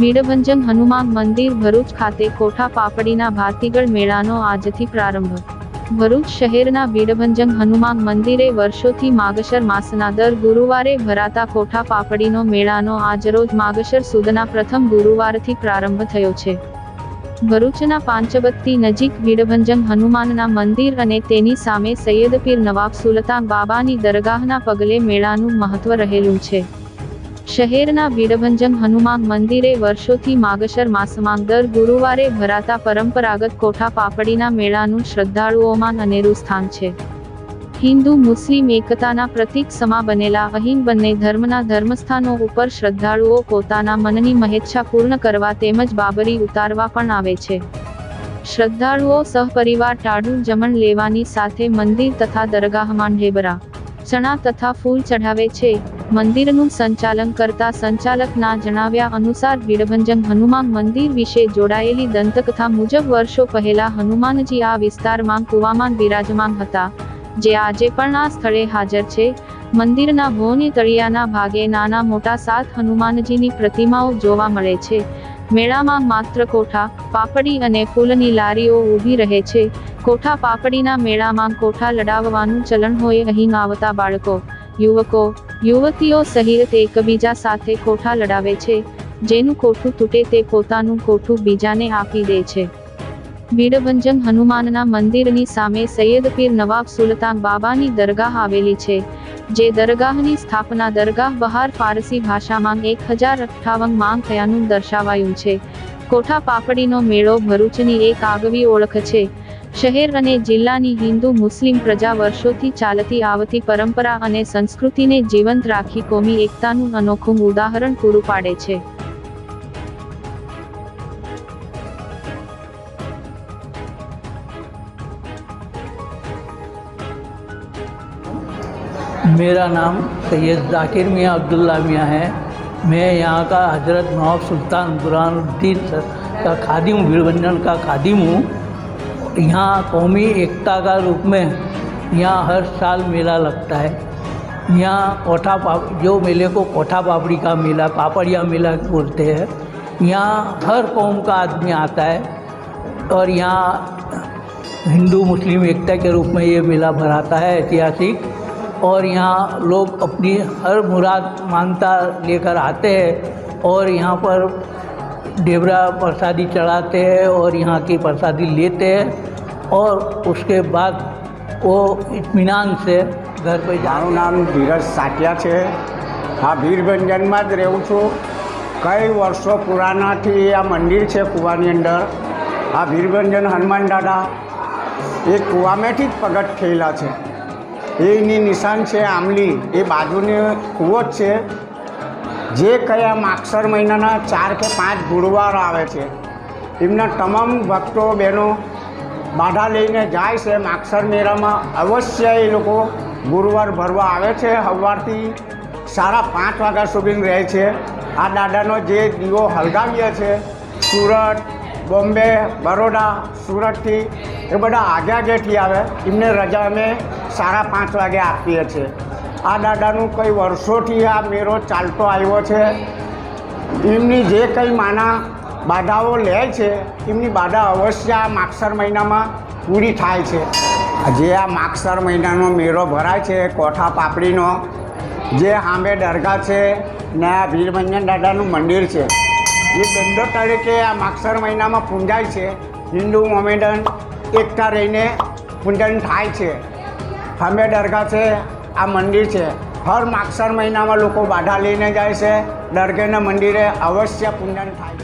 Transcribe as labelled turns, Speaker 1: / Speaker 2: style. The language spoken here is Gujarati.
Speaker 1: બીડભંજન હનુમાન મંદિર ભરૂચ ખાતે કોઠા પાપડીના ભાતીગળ મેળાનો આજથી પ્રારંભ. ભરૂચ શહેરના બીડભંજન હનુમાન મંદિરે વર્ષોથી માગશર માસના દર ગુરુવારે ભરાતા કોઠા પાપડીનો મેળાનો આજરોજ માગશર સુદના પ્રથમ ગુરુવારથી પ્રારંભ થયો છે. ભરૂચના પાંચબત્તી નજીક બીડભંજન હનુમાનના મંદિર અને તેની સામે સૈયદપીર નવાબ સુલતાન બાબાની દરગાહના પગલે મેળાનું મહત્વ રહેલું છે. શહેરના બીડભંજન હનુમાન મંદિરે વર્ષોથી માગશર માસમાં દર ગુરુવારે ભરાતા પરંપરાગત કોઠા પાપડીના મેળાનું શ્રદ્ધાળુઓમાં અનેરું સ્થાન છે. હિન્દુ, મુસ્લિમ એકતાના પ્રતીક સમા બનેલા અહીં બંને ધર્મના ધર્મસ્થાનો ઉપર શ્રદ્ધાળુઓ પોતાના મનની મહેચ્છા પૂર્ણ કરવા તેમજ બાબરી ઉતારવા પણ આવે છે. શ્રદ્ધાળુઓ સહપરિવાર ટાળું જમણ લેવાની સાથે મંદિર તથા દરગાહમાં ઢેબરા, ચણા તથા ફૂલ ચઢાવે છે. મંદિરનું સંચાલન કરતા સંચાલકના જણાવ્યા અનુસાર બીડભંજન હનુમાન મંદિર વિશે જોડાયેલી દંતકથા મુજબ વર્ષો પહેલા હનુમાનજી આ વિસ્તારમાં કુવામાં બિરાજમાન હતા. જે આજે પણ આ સ્થળે હાજર છે. મંદિરના ભોની તળિયાના ભાગે નાના મોટા સાત હનુમાનજીની પ્રતિમાઓ જોવા મળે છે. મેળામાં માત્ર કોઠા, પાપડી અને ફૂલની લારીઓ ઊભી રહે છે. કોઠા પાપડીના મેળામાં કોઠા લડાવવાનું ચલણ હોય અહીં આવતા બાળકો, યુવકો યુવતીઓ સહિત એકબીજા સાથે કોઠા લડાવે છે, જેનું કોઠું તૂટે તે પોતાનું કોઠું બીજાને આપી દે છે. બીડભંજન હનુમાનના મંદિરની સામે સૈયદપીર નવાબ સુલતાન બાબાની દરગાહ આવેલી છે, જે દરગાહની સ્થાપના દરગાહ બહાર ફારસી ભાષામાં એક હજાર અઠ્ઠાવન માંગ થયાનું દર્શાવાયું છે. કોઠા પાપડીનો મેળો ભરૂચની એક આગવી ઓળખ છે શહેર અને જિલ્લાની હિન્દુ મુસ્લિમ પ્રજા વર્ષોથી ચાલતી આવતી પરંપરા અને સંસ્કૃતિને જીવંત રાખી કોમી એકતાનું અનોખું ઉદાહરણ પૂરું પાડે છે
Speaker 2: मेरा नाम सैयद जाकिर मियाँ अब्दुल्ला मियाँ है मैं यहाँ का हजरत नवाब सुल्तान बुरहानुद्दीन सर का खादिम वीरभंजन का खादिम हूँ यहाँ कौमी एकता का रूप में यहाँ हर साल मेला लगता है। यहाँ कोठा पाप, जो मेले को कोठा पापड़ी का मेला, पापड़िया मेला बोलते हैं। यहाँ हर कौम का आदमी आता है और यहाँ हिंदू, मुस्लिम एकता के रूप में ये मेला भराता है ऐतिहासिक। और यहाँ लोग अपनी हर मुराद मानता लेकर आते हैं और यहाँ पर डेबरा प्रसादी चढ़ाते हैं और यहाँ की प्रसादी लेते हैं। और उसके बाद वो इत्मीनान से घर पे जा
Speaker 3: મારું નામ ધીરજ સાટિયા છે હા ભીરભંજનમાં જ રહું છું કઈ વર્ષો પુરાનાથી આ મંદિર છે કૂવાની અંદર આ ભીરભંજન હનુમાન દાદા એ કૂવામેથી જ પ્રગટ થયેલા છે એની નિશાન છે આમલી એ બાજુની કૂવો જ છે જે કયા માગસર મહિનાના ચાર કે પાંચ ગુરુવાર આવે છે એમના તમામ ભક્તો બહેનો બાધા લઈને જાય છે માગસર મેળામાં. અવશ્ય એ લોકો ગુરુવાર ભરવા આવે છે. સવારથી સાડા પાંચ વાગ્યા સુધી રહે છે. આ દાદાનો જે દીવો હલગાવીએ છે, સુરત, બોમ્બે, બરોડા, સુરતથી એ બધા આગે આગેથી આવે. એમને રજા અમે સાડા પાંચ વાગે આપીએ છીએ. આ દાદાનું કઈ વર્ષોથી આ મેળો ચાલતો આવ્યો છે. એમની જે કંઈ માના બાધાઓ લે છે, એમની બાધા અવશ્ય આ માગસર મહિનામાં પૂરી થાય છે. જે આ માગસર મહિનાનો મેળો ભરાય છે, કોઠા પાપડીનો. જે સામે દરગાહ છે, ને આ વીરભંજન દાદાનું મંદિર છે. એ દંડો તરીકે આ માગસર મહિનામાં પૂંજાય છે. હિન્દુ મોમેડન એકતા રહીને પૂજન થાય છે. સામે દરગાહ છે, આ મંદિર છે. હર માગસર મહિનામાં લોકો બાધા લઈને જાય છે. દરગાહના મંદિરે અવશ્ય પૂજન થાય